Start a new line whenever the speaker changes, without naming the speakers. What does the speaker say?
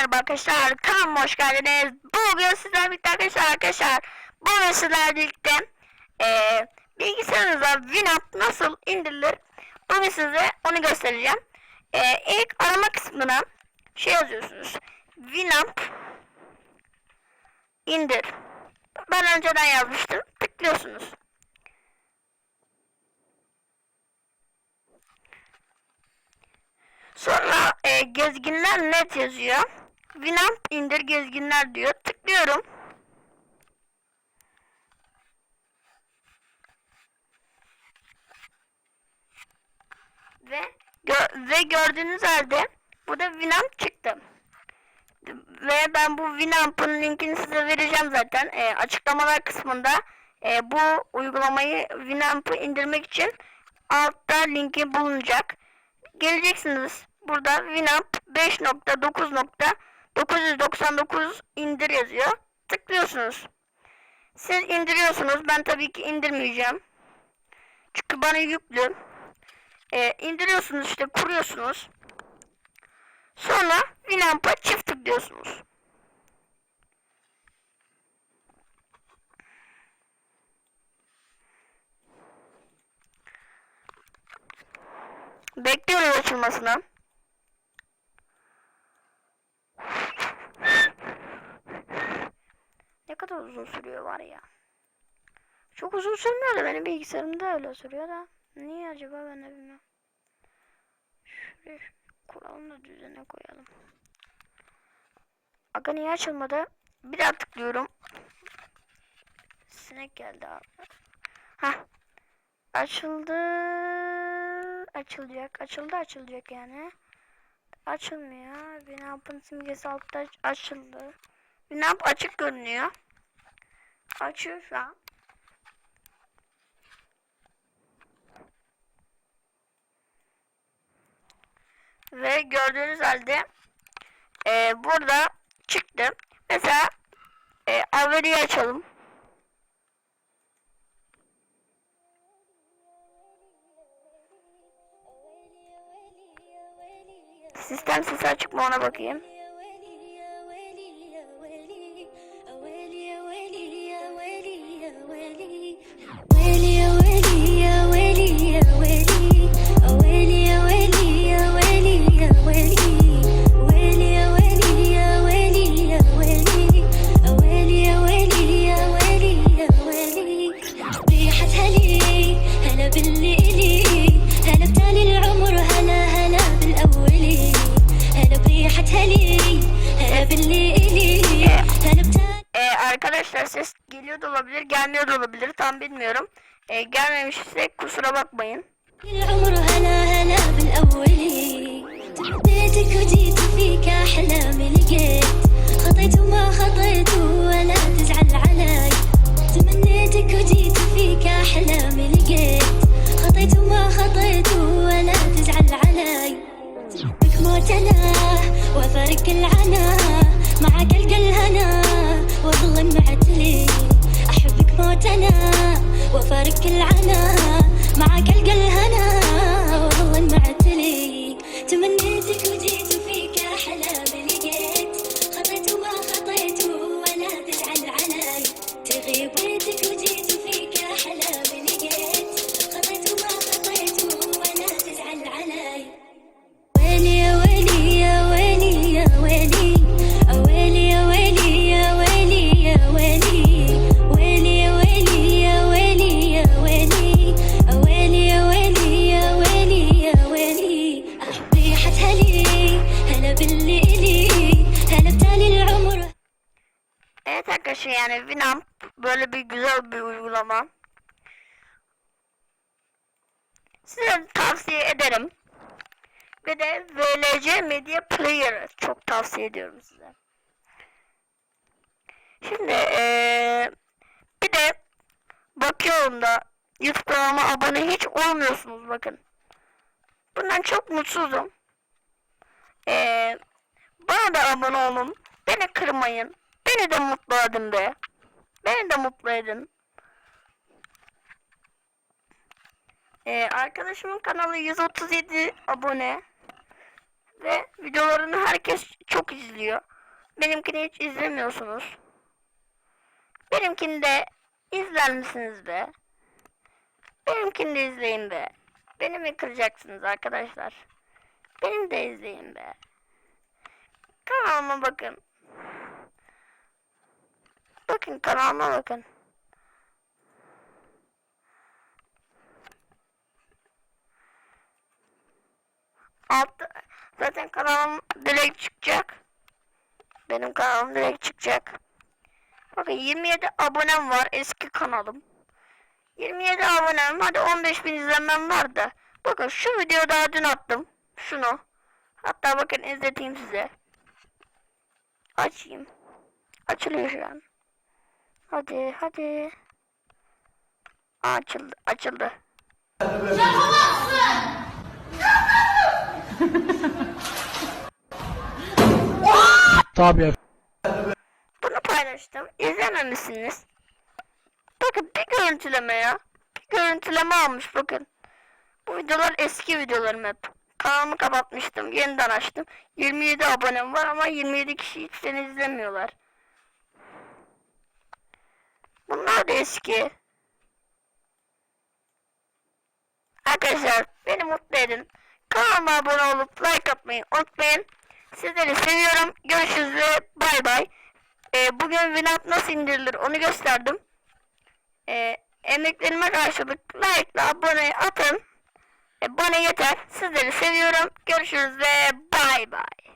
merhaba arkadaşlar. Kanalıma hoş geldiniz. Bugün sizlerle birlikte arkadaşlar arkadaşlar. Bugün sizlerle birlikte eee bilgisayarınıza Winamp nasıl indirilir? Bugün size onu göstereceğim. Eee ilk arama kısmına şey yazıyorsunuz. Winamp indir. Ben önceden yazmıştım. Tıklıyorsunuz. Sonra e, gezginler net yazıyor. Winamp indir gezginler diyor. Tıklıyorum. Ve gö- ve gördüğünüz halde burada Winamp çıktı. Ve ben bu Winamp'ın linkini size vereceğim zaten. E, açıklamalar kısmında e, bu uygulamayı Winamp'ı indirmek için altta linki bulunacak geleceksiniz. Burada Winamp 5.9.999 indir yazıyor. Tıklıyorsunuz. Siz indiriyorsunuz. Ben tabii ki indirmeyeceğim. Çünkü bana yüklü. Ee, indiriyorsunuz işte kuruyorsunuz. Sonra Winamp'a çift tıklıyorsunuz. Bekliyoruz açılmasını. Ne kadar uzun sürüyor var ya. Çok uzun sürmüyor da benim bilgisayarımda öyle sürüyor da. Niye acaba ben de bilmiyorum. Şuraya şu kuralım da düzene koyalım. Aga niye açılmadı? Bir daha tıklıyorum. Sinek geldi abi. Hah. Açıldı. Açılacak. Açıldı açılacak yani. Açılmıyor. Winamp'ın simgesi altta açıldı. Winamp açık görünüyor. Açıyor şu an. Ve gördüğünüz halde e, burada çıktı. Mesela e, Averi'yi açalım. Sistem sesi açık mı ona bakayım. arkadaşlar ses geliyor da olabilir, gelmiyor da olabilir. Tam bilmiyorum. Ee, gelmemişse kusura bakmayın.
العمر هلا هلا بالأولي تمنيتك وجيت فيك أحلامي
arkadaşlar yani Winamp böyle bir güzel bir uygulama. Size tavsiye ederim. Ve de VLC Media Player çok tavsiye ediyorum size. Şimdi eee, bir de bakıyorum da YouTube kanalıma abone hiç olmuyorsunuz bakın. Bundan çok mutsuzum. Eee, bana da abone olun. Beni kırmayın. Beni de mutlu edin be. Beni de mutlu edin. Ee, arkadaşımın kanalı 137 abone. Ve videolarını herkes çok izliyor. Benimkini hiç izlemiyorsunuz. Benimkini de izler misiniz be? Benimkini de izleyin be. Beni mi kıracaksınız arkadaşlar? Benim de izleyin be. Kanalıma bakın. Bakın kanalıma bakın. Altta zaten kanalım direkt çıkacak. Benim kanalım direkt çıkacak. Bakın 27 abonem var eski kanalım. 27 abonem hadi 15 bin izlenmem var da. Bakın şu videoyu daha dün attım. Şunu. Hatta bakın izleteyim size. Açayım. Açılıyor şu an. Hadi hadi. Açıldı açıldı.
Tabii
Bunu paylaştım. İzlememişsiniz. Bakın bir görüntüleme ya. Bir görüntüleme almış bakın. Bu videolar eski videolarım hep. Kanalımı kapatmıştım. Yeniden açtım. 27 abonem var ama 27 kişi hiç seni izlemiyorlar. Bunlar da eski. Arkadaşlar beni mutlu edin. Kanalıma abone olup like atmayı unutmayın. Sizleri seviyorum. Görüşürüz ve bay bay. Ee, bugün Winamp nasıl indirilir onu gösterdim. Ee, emeklerime karşılık like ile abone atın. Ee, bana yeter. Sizleri seviyorum. Görüşürüz ve bay bay.